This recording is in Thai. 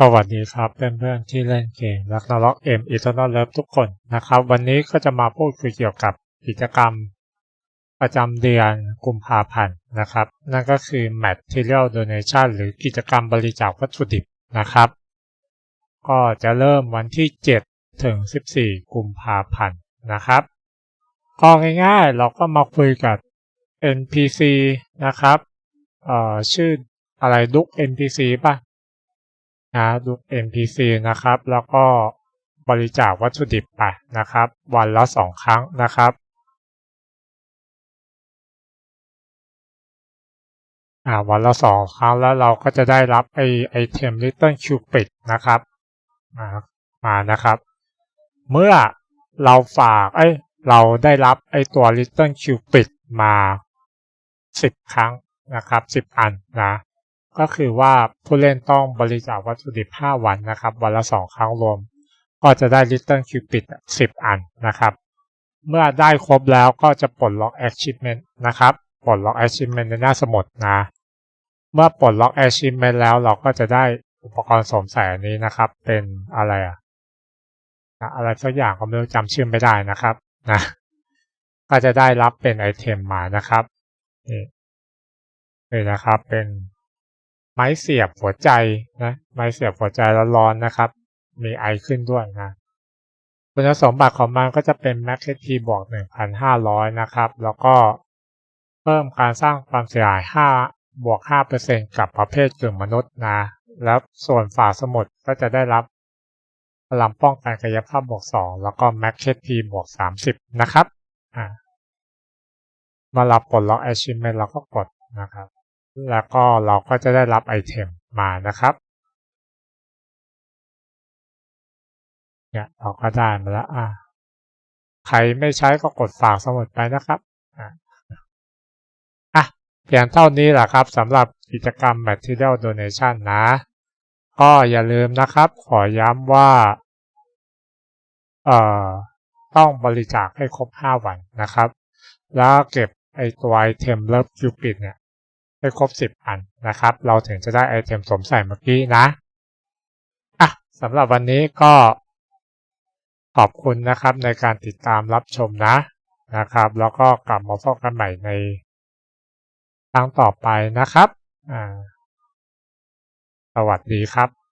สวัสดีครับเพื่อนๆที่เล่นเกมรักนล็อกเอ็มอีเทอร์นอลเลิฟทุกคนนะครับ วันนี้ก็จะมาพูดคุยเกี่ยวกับกิจกรรม ประจำเดือนกุมภาพันธ์นะครับ นั่นก็คือ Material Donation หรือกิจกรรมบริจาควัตถุดิบนะครับ ก็จะเริ่มวันที่ 7 ถึง 14 กุมภาพันธ์นะครับ ก็ง่ายๆ เราก็มาคุยกับ NPC นะครับชื่ออะไรดุก NPC ป่ะ นะดู NPC นะครับ แล้วก็บริจาควัตถุดิบไปนะครับ วันละสองครั้งนะครับอ่าวันละสองครั้งแล้วเราก็จะได้รับไอไอเทม Little Cupid นะครับมามานะครับ เมื่อเราฝากไอยเราได้รับไอตัว Little Cupid มาสิบครั้งนะครับสิบอันนะ ก็คือว่าผู้เล่นต้องบริจาควัตถุดิบ 5 วันนะครับ วันละ 2 ครั้งรวม ก็จะได้ Little Cupid 10 อันนะครับ เมื่อได้ครบแล้วก็จะปลดล็อก Achievement นะครับ ปลดล็อก Achievement ในหน้าสมุดนะ เมื่อปลดล็อก Achievement แล้วเราก็จะได้อุปกรณ์สวมใส่อันนี้นะครับ เป็นอะไรอะอะไรสักอย่างก็ไม่รู้จำชื่อไม่ได้นะครับนะก็จะได้รับเป็นไอเทมมานะครับนี่นี่นะครับเป็น ไม้เสียบหัวใจนะไม้เสียบหัวใจร้อนๆนะครับ มีไอขึ้นด้วยนะคุณสมบัติของมันก็จะเป็น Max HP บวก 1,500 นะครับ แล้วก็เพิ่มการสร้างความเสียหาย 5 บวก 5%กับประเภทกึ่งมนุษย์นะ แล้วส่วนฝาสมุดก็จะได้รับพลังป้องกันกายภาพบวก 2 แล้วก็ Max HP บวก 30 นะครับอ่ามารับปลดล็อก Achievement เราก็กดนะครับ แล้วก็เราก็จะได้รับไอเทมมานะครับเนี่ยเราก็ได้มาแล้วอ่าใครไม่ใช้ก็กดฝากสมุดไปนะครับอ่าอะเพียงเท่านี้แหละครับสำหรับกิจกรรม Material Donation นะ ก็อย่าลืมนะครับ ขอย้ำว่าเอ่อต้องบริจาคให้ครบ 5 วันนะครับ แล้วเก็บไอตัวไอเทม Love Cupid เนี่ย ให้ครบ 10 อันนะครับ เราถึงจะได้ไอเทมสมใส่เมื่อกี้นะอะสำหรับวันนี้ก็ขอบคุณนะครับในการติดตามรับชมนะนะครับ แล้วก็กลับมาพบกันใหม่ในครั้งต่อไปนะครับอ่าสวัสดีครับ